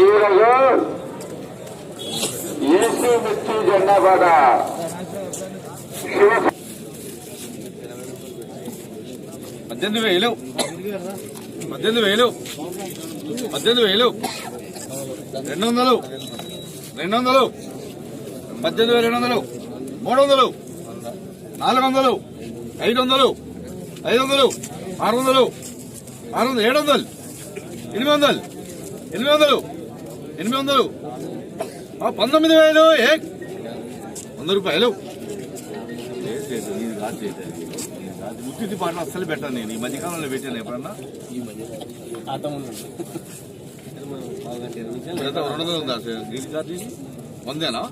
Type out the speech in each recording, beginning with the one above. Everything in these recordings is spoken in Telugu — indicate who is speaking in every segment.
Speaker 1: ఈరోజు ఈసీ మిర్చి జెండా కూడా
Speaker 2: పద్దెనిమిది వేలు. పద్దెనిమిది వేలు. పద్దెనిమిది వేలు. రెండు వందలు. రెండు వందలు. పద్దెనిమిది వేల రెండు వందలు. మూడు వందలు. నాలుగు వందలు. ఐదు వందలు. ఐదు వందలు. ఆరు వందలు. ఆరు వందలు. ఏడు వందలు. ఎనిమిది వందలు. ఎనిమిది వందలు. ఎనిమిది వందలు. పంతొమ్మిది వేలు ఏ? వంద రూపాయలు. ముత్తి పాటలు అస్సలు పెట్టాను నేను. ఈ మధ్యకాలంలో పెట్టాను ఎప్పుడన్నా? రెండు వందలు ఉందా దీని వందేనా?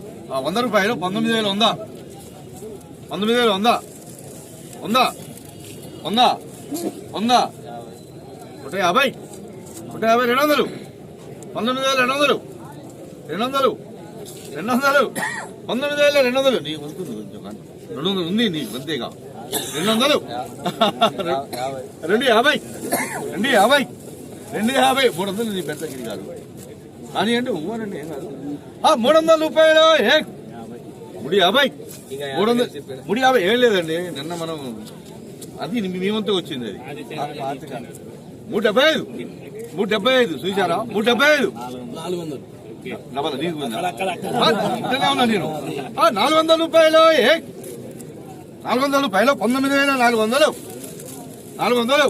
Speaker 2: వంద రూపాయలు పంతొమ్మిది వేలు ఉందా పంతొమ్మిది వేలు ఉందా ఉందా ఉందా ఉందా ఒకటే యాభై. ఒకటే యాభై రెండు వందలు. పంతొమ్మిది వేల రెండు వందలు. రెండు వందలు. రెండు వందలు. పంతొమ్మిది వేల రెండు వందలు. నీ వస్తుంది కొంచెం. రెండు వందలు ఉంది నీకు అంతేగా. రెండు వందలు. రెండు యాభై. రెండు యాభై. రెండు యాభై. మూడు వందలు నీ పెద్ద గిరి. కాదు కానీ అంటే ఉవ్వనండి ఏం కాదు. ఆ, మూడు వందల రూపాయలు. ఏ? మూడు యాభై. మూడు వందలు. మూడు యాభై. ఏం లేదండి. నిన్న మనం అది మీ వంతు వచ్చింది అది. మూడు డెబ్బై ఐదు. మూడు డెబ్బై ఐదు చూసారా మూడు డెబ్బై ఐదు. ఉన్నా నేను. నాలుగు వందల రూపాయలు నాలుగు వందల రూపాయలు పంతొమ్మిది వేల నాలుగు వందలు. నాలుగు వందలు.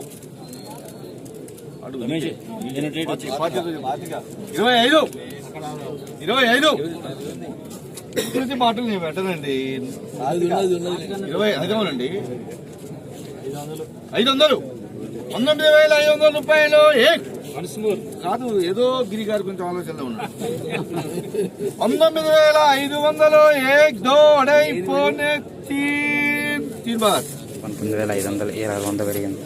Speaker 2: ఇరవై ఐదు. ఇరవై ఐదు. ప్రతి మాటలు నేను పెట్టనండి. ఇరవై ఐదు అవునండి ఐదు వందలు. పంతొమ్మిది వేల ఐదు వందల రూపాయలు ఏ? కాదు ఏదో గిరి గారు కొంచెం ఆలోచనలో ఉన్నాడు పంతొమ్మిది వేల ఐదు వందలు ఏక్ దో అడై పోనే తీన్ తీన్ బార్
Speaker 3: పంతొమ్మిది వేల ఐదు వందలు ఇరవై వంద పెరిగింది.